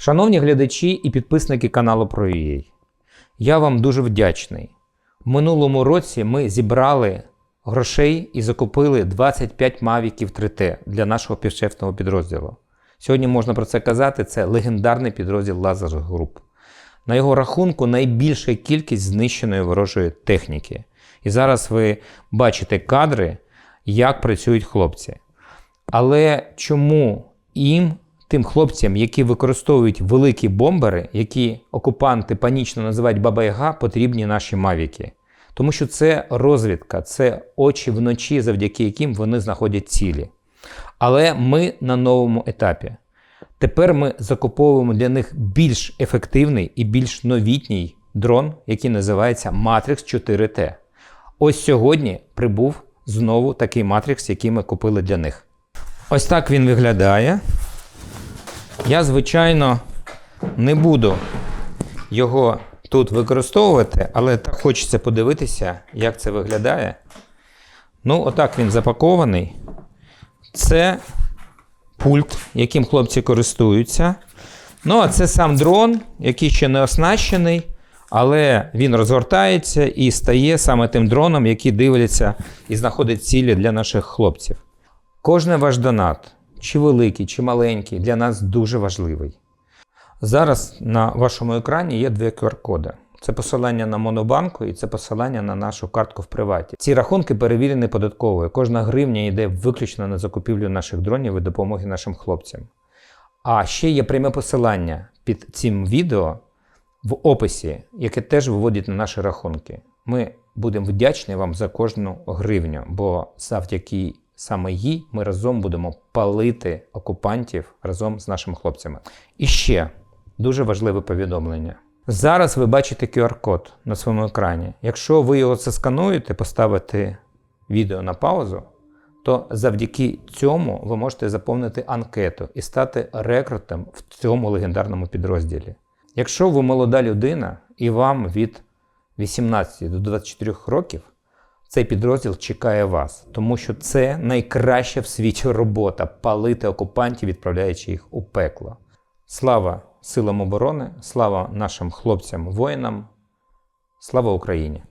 Шановні глядачі і підписники каналу ProUA, я вам дуже вдячний. В минулому році ми зібрали грошей і закупили 25 мавіків 3T для нашого півшефного підрозділу. Сьогодні можна про це казати, це легендарний підрозділ Лазер Груп. На його рахунку найбільша кількість знищеної ворожої техніки. І зараз ви бачите кадри, як працюють хлопці. Але чому їм, тим хлопцям, які використовують великі бомбери, які окупанти панічно називають Баба-Яга, потрібні наші мавіки? Тому що це розвідка, це очі вночі, завдяки яким вони знаходять цілі. Але ми на новому етапі. Тепер ми закуповуємо для них більш ефективний і більш новітній дрон, який називається Matrix 4T. Ось сьогодні прибув знову такий Matrix, який ми купили для них. Ось так він виглядає. Я, звичайно, не буду його тут використовувати, але так хочеться подивитися, як це виглядає. Ну, отак він запакований. Це пульт, яким хлопці користуються. Ну, а це сам дрон, який ще не оснащений, але він розгортається і стає саме тим дроном, який дивиться і знаходить цілі для наших хлопців. Кожний ваш донат, чи великий, чи маленький, для нас дуже важливий. Зараз на вашому екрані є дві QR-коди. Це посилання на Монобанку і це посилання на нашу картку в приваті. Ці рахунки перевірені податковою. Кожна гривня йде виключно на закупівлю наших дронів і допомоги нашим хлопцям. А ще є пряме посилання під цим відео в описі, яке теж виводить на наші рахунки. Ми будемо вдячні вам за кожну гривню, бо завдяки саме їй ми разом будемо палити окупантів разом з нашими хлопцями. І ще дуже важливе повідомлення. Зараз ви бачите QR-код на своєму екрані. Якщо ви його це скануєте, поставите відео на паузу, то завдяки цьому ви можете заповнити анкету і стати рекрутом в цьому легендарному підрозділі. Якщо ви молода людина і вам від 18 до 24 років, цей підрозділ чекає вас, тому що це найкраща в світі робота палити окупантів, відправляючи їх у пекло. Слава силам оборони, слава нашим хлопцям, воїнам, слава Україні!